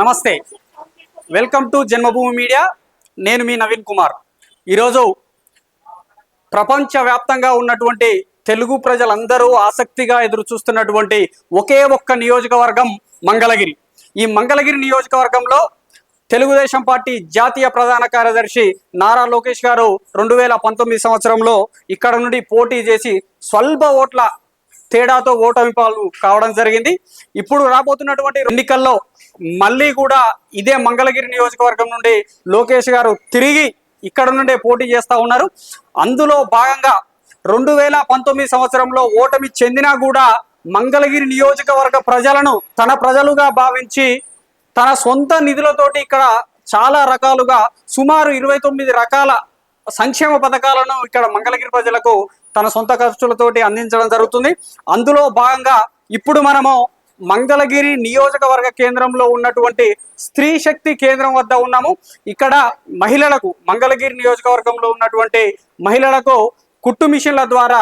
నమస్తే. Welcome to Janmabhoomi media. నేను మీ నవీన్ కుమార్. ఈరోజు ప్రపంచవ్యాప్తంగా ఉన్నటువంటి తెలుగు ప్రజలందరూ ఆసక్తిగా ఎదురు చూస్తున్నటువంటి ఒకే ఒక్క నియోజకవర్గం మంగళగిరి. ఈ మంగళగిరి నియోజకవర్గంలో తెలుగుదేశం పార్టీ జాతీయ ప్రధాన కార్యదర్శి నారా లోకేష్ గారు రెండు వేల పంతొమ్మిది సంవత్సరంలో ఇక్కడ నుండి పోటీ చేసి స్వల్ప ఓట్ల తేడాతో ఓటమి పాలు కావడం జరిగింది. ఇప్పుడు రాబోతున్నటువంటి ఎన్నికల్లో మళ్ళీ కూడా ఇదే మంగళగిరి నియోజకవర్గం నుండి లోకేష్ గారు తిరిగి ఇక్కడ నుండే పోటీ చేస్తూ ఉన్నారు. అందులో భాగంగా రెండు వేల పంతొమ్మిది సంవత్సరంలో ఓటమి చెందినా కూడా మంగళగిరి నియోజకవర్గ ప్రజలను తన ప్రజలుగా భావించి తన సొంత నిధులతోటి ఇక్కడ చాలా రకాలుగా సుమారు ఇరవై తొమ్మిది రకాల సంక్షేమ పథకాలను ఇక్కడ మంగళగిరి ప్రజలకు తన సొంత ఖర్చులతోటి అందించడం జరుగుతుంది. అందులో భాగంగా ఇప్పుడు మనము మంగళగిరి నియోజకవర్గ కేంద్రంలో ఉన్నటువంటి స్త్రీ శక్తి కేంద్రం వద్ద ఉన్నాము. ఇక్కడ మహిళలకు మంగళగిరి నియోజకవర్గంలో ఉన్నటువంటి మహిళలకు కుట్టు మిషన్ల ద్వారా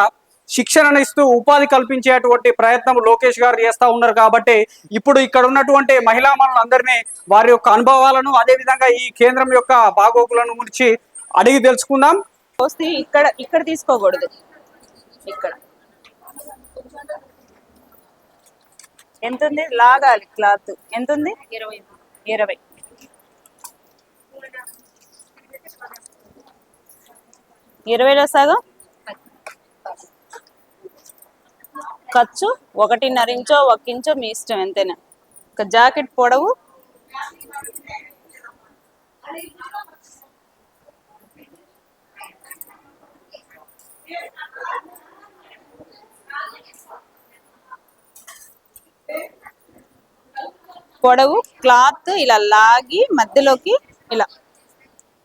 శిక్షణను ఇస్తూ ఉపాధి కల్పించేటువంటి ప్రయత్నం లోకేష్ గారు చేస్తా ఉన్నారు కాబట్టి ఇప్పుడు ఇక్కడ ఉన్నటువంటి మహిళా మనులందరినీ వారి యొక్క అనుభవాలను అదేవిధంగా ఈ కేంద్రం యొక్క బాగోగులను గురించి అడిగి తెలుసుకుందాం. వస్తే ఇక్కడ ఇక్కడ తీసుకోకూడదు. ఇక్కడ. ఎంత ఉంది లాగాలి క్లాత్. ఎంత ఉంది ఇరవై. ఇరవై. ఇరవైలో సగం? ఖర్చు? ఒకటిన్నర ఇంచో ఒక ఇంచో మీ ఇష్టం ఎంతైనా. ఒక జాకెట్ పొడవు? పొడవు క్లాత్ ఇలా లాగి మధ్యలోకి ఇలా.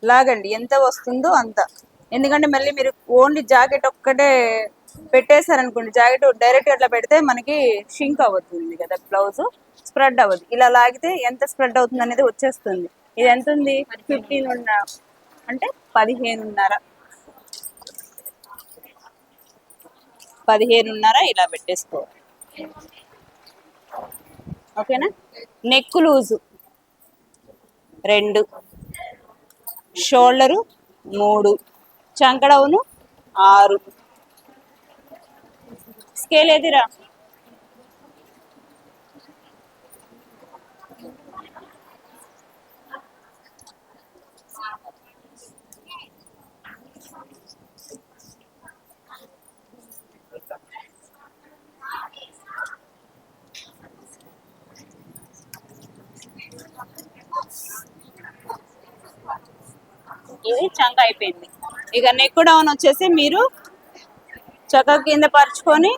లాగండి ఎంత వస్తుందో అంత. ఎందుకంటే మళ్ళీ మీరు ఓన్లీ జాకెట్ ఒక్కటే పెట్టేశారనుకోండి జాకెట్ డైరెక్ట్ అట్లా పెడితే మనకి షింక్ అవుతుంది కదా బ్లౌజ్ స్ప్రెడ్ అవ్వదు. ఇలా లాగితే ఎంత స్ప్రెడ్ అవుతుంది అనేది వచ్చేస్తుంది. ఇది ఎంత ఉంది? ఫిఫ్టీన్ ఉన్న అంటే పదిహేనున్నర పదిహేనున్నర ఇలా పెట్టేసుకోవాలి. ఓకేనా? Neck loose. రెండు. షోల్డరు మూడు. చంకడవును ఆరు. స్కేల్ ఏదిరా? ఇది చంక అయిపోయింది. ఇక నెక్ డౌన్ వచ్చేసి మీరు చక్క కింద పరుచుకొని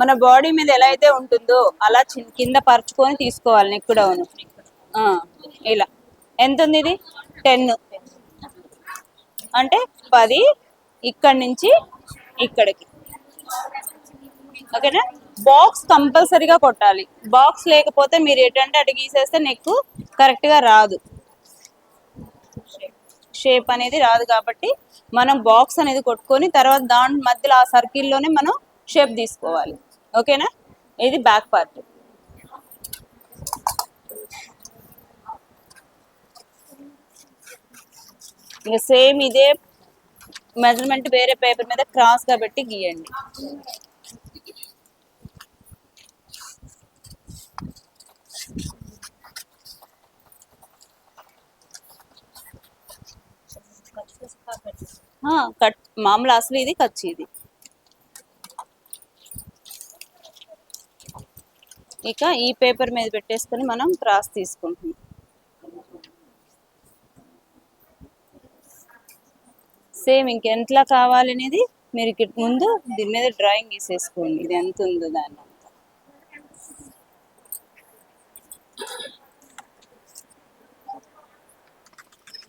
మన బాడీ మీద ఎలా అయితే ఉంటుందో అలా కింద పరుచుకొని తీసుకోవాలి నెక్ డౌన్ ఇలా. ఎంత ఉంది ఇది? టెన్ అంటే పది ఇక్కడి నుంచి ఇక్కడికి. ఓకేనా? బాక్స్ కంపల్సరీగా కొట్టాలి. బాక్స్ లేకపోతే మీరు ఏంటంటే అటు గీసేస్తే నెక్ కరెక్ట్గా రాదు. షేప్ అనేది రాదు కాబట్టి మనం బాక్స్ అనేది కొట్టుకొని తర్వాత దాని మధ్యలో ఆ సర్కిల్లోనే మనం షేప్ తీసుకోవాలి. ఓకేనా ఇది బ్యాక్ పార్ట్ ఇంకా సేమ్ ఇదే మెజర్మెంట్ వేరే పేపర్ మీద క్రాస్గా పెట్టి గీయండి. కట్ మామూలు అసలు ఇది ఖర్చు ఇది. ఇక ఈ పేపర్ మీద పెట్టేసుకొని మనం క్రాస్ తీసుకుంటున్నాం. సేమ్ ఇంకెంట్లా కావాలనేది మీరు ఇక్కడ ముందు దీని మీద డ్రాయింగ్ వేసేసుకోండి ఇది ఎంత ఉందో దాన్ని.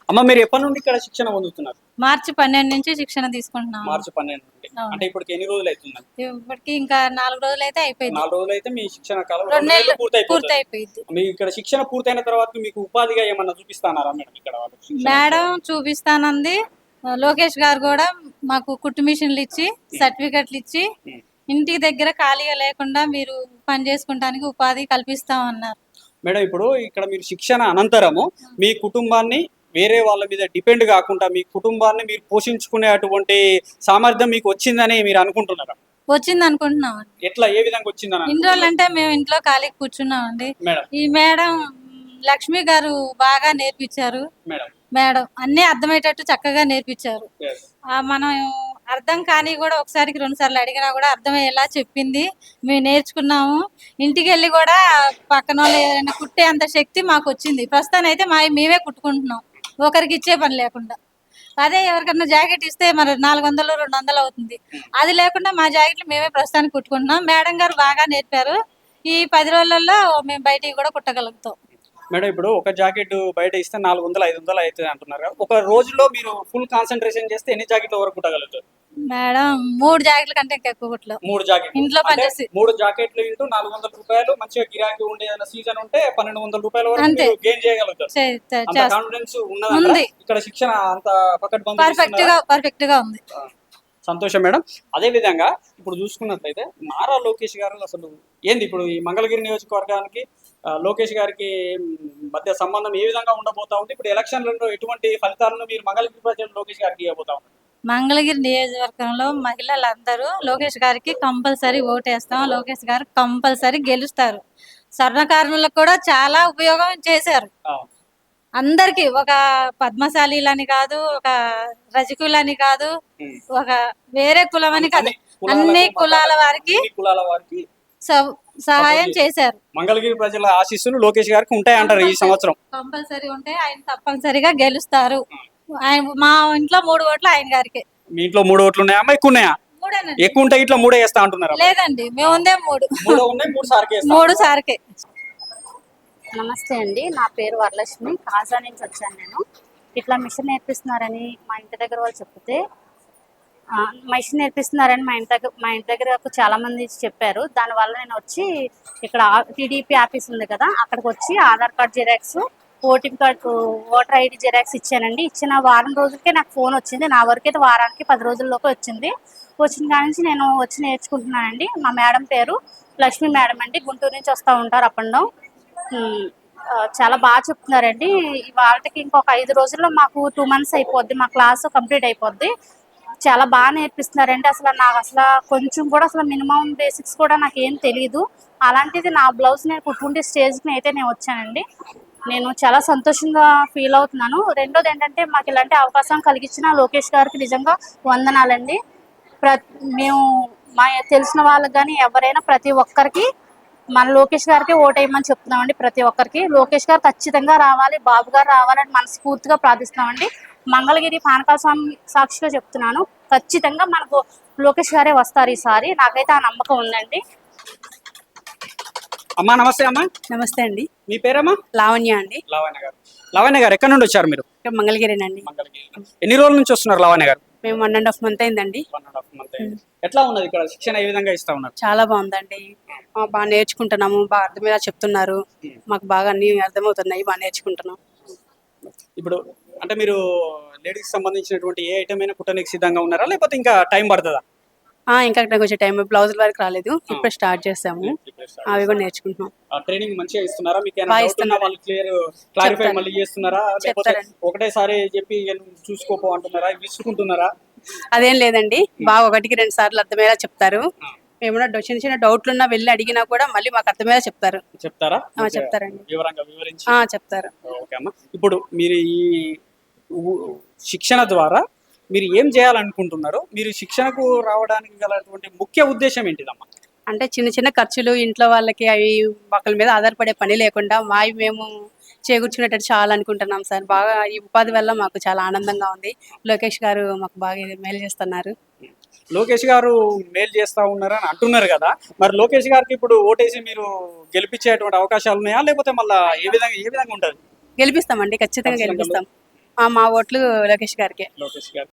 అమ్మ మీరు ఎప్పటి నుండి ఇక్కడ శిక్షణ పొందుతున్నారు? మార్చి పన్నెండు నుంచి శిక్షణ తీసుకుంటున్నాం మార్చి పన్నెండు నుండి. అంటే ఇప్పటికి ఎన్ని రోజులు అవుతుందండి ఇప్పటికి ఇంకా నాలుగు రోజులు అయితే అయిపోయింది. నాలుగు రోజులు అయితే మీ శిక్షణ కాలం రెండు నెలలు పూర్తి అయిపోయింది మీకు ఇక్కడ శిక్షణ పూర్తయిన తర్వాత మీకు ఉపాధిగా ఏమన్నా చూపిస్తానారా మేడం ఇక్కడ? మేడం చూపిస్తానంది. లోకేష్ గారు కూడా మాకు కుట్టు మిషన్లు ఇచ్చి సర్టిఫికెట్లు ఇచ్చి ఇంటి దగ్గర ఖాళీగా లేకుండా మీరు పని చేసుకుంటానికి ఉపాధి కల్పిస్తామన్నారు. మేడం ఇప్పుడు ఇక్కడ మీరు శిక్షణ అనంతరము మీ కుటుంబాన్ని వేరే వాళ్ళ మీద డిపెండ్ కాకుండా మీ కుటుంబాన్ని మీరు పోషించుకునే అటువంటి సామర్థ్యం మీకు వచ్చిందని మీరు అనుకుంటున్నారా? వచ్చింది అనుకుంటున్నాం ఎట్లా ఏ విధంగా వచ్చిందని ఇన్ని రోజులు అంటే మేము ఇంట్లో ఖాళీగా కూర్చున్నామండి మేడం. ఈ మేడం లక్ష్మి గారు బాగా నేర్పించారు. మేడం. అన్ని అర్థమయ్యేటట్టు చక్కగా నేర్పించారు. మనం అర్థం కానీ కూడా ఒకసారికి రెండు సార్లు అడిగినా కూడా అర్థమయ్యేలా చెప్పింది. మేము నేర్చుకున్నాము. ఇంటికి వెళ్ళి కూడా పక్కన వాళ్ళు ఏదైనా కుట్టే అంత శక్తి మాకు వచ్చింది. ప్రస్తుతానికి అయితే మా మేమే కుట్టుకుంటున్నాం. ఒకరికి ఇచ్చే పని లేకుండా. అదే ఎవరికన్నా జాకెట్ ఇస్తే మరి నాలుగు వందలు రెండు వందలు అవుతుంది. అది లేకుండా మా జాకెట్లు మేమే ప్రస్తుతానికి కుట్టుకుంటున్నాం. మేడం గారు బాగా నేర్పారు. ఈ పది రోజులలో మేము బయటికి కూడా కుట్టగలుగుతాం. మేడం ఇప్పుడు ఒక జాకెట్ బయట ఇస్తే నాలుగు వందలు ఐదు వందలు అవుతుంది అంటున్నారు. ఒక రోజులో మీరు ఫుల్ కాన్సన్ట్రేషన్ చేస్తే ఎన్ని జాకెట్ వరకు కుట్టగలుగుతారు? మేడం మూడు జాకెట్ల కంటే ఇంకా ఎక్కువ కుట్టలేం మూడు జాకెట్లు. ఇంట్లో పనిచేసి మూడు జాకెట్లు ఇంటూ నాలుగు వందల రూపాయలు మంచిగా గిరాకీ ఉండే సీజన్ ఉంటే పన్నెండు వందల రూపాయల వరకు గెయిన్ చేయగలుగుతారు. అంత కాన్ఫిడెన్స్ ఉన్నది. ఇక్కడ శిక్షణ అంత పక్కన పర్ఫెక్ట్గా పర్ఫెక్ట్గా ఉంది. సంతోషం మేడం. అదే విధంగా ఇప్పుడు చూసుకున్నట్లయితే నారా లోకేష్ గారు అసలు ఏంది ఇప్పుడు ఈ మంగళగిరి నియోజకవర్గానికి లోకేష్ గారికి మధ్య సంబంధం ఏ విధంగా ఉండబోతా ఉంది? ఇప్పుడు ఎలక్షన్లలో ఎటువంటి ఫలితాలను మీరు మంగళగిరి ప్రజలు లోకేష్ గారికి ఇవ్వబోతా ఉన్నారు? మంగళగిరి నియోజకవర్గంలో మహిళలందరూ లోకేష్ గారికి కంపల్సరీ ఓటేస్తాం. లోకేష్ గారు కంపల్సరీ గెలుస్తారు. స్వర్ణకారులకు కూడా చాలా ఉపయోగం చేశారు. అందరికి ఒక పద్మశాలీలని కాదు ఒక రజకులని కాదు. ఒక వేరే కులం అని కాదు. అన్ని కులాల వారికి కులాల వారికి సహాయం చేశారు. మంగళగిరి ప్రజల ఆశీస్సులు లోకేష్ గారికి ఉంటాయంటారు ఈ సంవత్సరం. కంపల్సరీ ఉంటే ఆయన తప్పనిసరిగా గెలుస్తారు. ఆయన మా ఇంట్లో మూడు ఓట్లు ఆయన గారికి. మీ ఇంట్లో మూడు ఓట్లు ఉన్నాయా? అమ్మా ఎక్కువ ఉన్నాయా? మూడేనండి. ఎక్కువ ఉంటే ఇట్లా మూడే వేస్తా అంటున్నారు లేదండి మేము ఉందే మూడు. మూడు ఉన్నాయి మూడు సార్కి వేస్తా. మూడు సార్కే. నమస్తే అండి నా పేరు వరలక్ష్మి కాజా నుంచి వచ్చాను నేను. ఇట్లా మిషన్ నేర్పిస్తున్నారని మా ఇంటి దగ్గర వాళ్ళు చెప్తే ఆ, మిషన్ నేర్పిస్తున్నారని మా ఇంటి దగ్గర మా ఇంటి దగ్గర చాలా మంది చెప్పారు. దానివల్ల నేను వచ్చి ఇక్కడ టీడీపీ ఆఫీస్ ఉంది కదా అక్కడికి వచ్చి Aadhaar card xerox voting card voter ID xerox ఇచ్చానండి. ఇచ్చిన వారం రోజులకే నాకు ఫోన్ వచ్చింది. నా వరకు అయితే వారానికి పది రోజుల్లోకి వచ్చింది. వచ్చిన కాడి నుంచి నేను వచ్చి నేర్చుకుంటున్నానండి. మా మేడం పేరు లక్ష్మి మేడం అండి. గుంటూరు నుంచి వస్తూ ఉంటారు అప్ అండ్ డౌన్. చాలా బాగా చెప్తున్నారండి. వాళ్ళకి ఇంకొక ఐదు రోజుల్లో మాకు టూ మంత్స్ అయిపోద్ది. మా క్లాస్ కంప్లీట్ అయిపోద్ది. చాలా బాగా నేర్పిస్తున్నారండి. అసలు నాకు అసలు కొంచెం కూడా అసలు మినిమం బేసిక్స్ కూడా నాకు ఏం తెలియదు అలాంటిది నా బ్లౌజ్ నేను కుట్టుకుంటే స్టేజ్కి అయితే నేను వచ్చానండి. నేను చాలా సంతోషంగా ఫీల్ అవుతున్నాను. రెండోది ఏంటంటే మాకు ఇలాంటి అవకాశం కలిగించిన లోకేష్ గారికి నిజంగా వందనాలండి. ప్ర మేము మా తెలిసిన వాళ్ళకి కానీ ఎవరైనా ప్రతి ఒక్కరికి మన లోకేష్ గారికి ఓటేయమని చెప్తున్నామండి ప్రతి ఒక్కరికి. లోకేష్ గారు ఖచ్చితంగా రావాలి బాబు గారు రావాలని మనస్ఫూర్తిగా ప్రార్థిస్తున్నామండి. మంగళగిరి పానకాల స్వామి సాక్షిగా చెప్తున్నాను. ఖచ్చితంగా మనకు లోకేష్ గారే వస్తారు ఈసారి. నాకైతే ఆ నమ్మకం ఉందండి. అమ్మా నమస్తే అమ్మా. నమస్తే అండి. మీ పేరమ్మా? లావణ్య అండి. లావణ్య గారు. లావణ్య గారు ఎక్కడి నుండి వచ్చారు మీరు? మంగళగిరి. ఎన్ని రోజుల నుంచి వస్తున్నారు లావణ్య గారు? మేము వన్ అండ్ హాఫ్ మంత్ అయిందండి. అండ్ ఎట్లా ఉన్నది ఇక్కడ? శిక్షణ ఏ విధంగా ఇస్తా ఉన్నారు? చాలా బాగుందండి. బాగా నేర్చుకుంటున్నాము బాగా అర్థమయ్యేలా చెప్తున్నారు. మాకు బాగా అన్ని అర్థమవుతున్నాయి బాగా నేర్చుకుంటున్నాం. ఇప్పుడు అంటే మీరు లేడీస్ సంబంధించినటువంటి ఏ ఐటమ్ అయినా కుట్టడానికి సిద్ధంగా ఉన్నారా? లేకపోతే ఇంకా టైం పడుతుందా? ఇంకా కొంచెం టైం బ్లౌజుల వరకు రాలేదు. ఇప్పుడు స్టార్ట్ చేసాము. అవి కూడా నేర్చుకుంటున్నాం. ట్రైనింగ్ మంచిగా ఇస్తున్నారా? మీకు. వాళ్ళు క్లియర్ క్లారిఫై. మళ్ళీ చేస్తున్నారా. ఒకటేసారి చెప్పి చూసుకోపో అంటున్నారా? విసుకుంటున్నారా? అదేం లేదండి. బాగా ఒకటికి రెండు సార్లు అర్థమయ్యేలా చెప్తారు. ఏమైనా చిన్న చిన్న డౌట్లు ఉన్నా వెళ్ళి అడిగినా కూడా మళ్ళీ మాకు అర్థమయ్యేలా చెప్తారు. చెప్తారా? చెప్తారండి. వివరంగా వివరించి. ఆ, చెప్తారు. ఓకే అమ్మా. ఇప్పుడు మీరు ఈ శిక్షణ ద్వారా మీరు ఏం చేయాలనుకుంటున్నారు? మీరు శిక్షణకు రావడానికి గలటువంటి ముఖ్య ఉద్దేశం ఏంటిదమ్మా? అంటే చిన్న చిన్న ఖర్చులు ఇంట్లో వాళ్ళకి అవి ఒకరి మీద ఆధారపడే పని లేకుండా మావి మేము చేకూర్చుకునేటట్టు చాలా అనుకుంటున్నాం సార్. బాగా ఈ ఉపాధి వల్ల మాకు చాలా ఆనందంగా ఉంది. లోకేష్ గారు మాకు బాగా మేలు చేస్తున్నారు. లోకేష్ గారు మేలు చేస్తా ఉన్నారని అంటున్నారు కదా. మరి లోకేష్ గారికి ఇప్పుడు ఓటేసి మీరు గెలిపించేటువంటి అవకాశాలు ఉన్నాయా? లేకపోతే మళ్ళీ ఏ విధంగా ఏ విధంగా ఉంటుంది గెలిపిస్తామండి ఖచ్చితంగా ఖచ్చితంగా గెలిపిస్తాం. ఆ, మా ఓట్లు లోకేష్ గారికి. లోకేష్ గారు.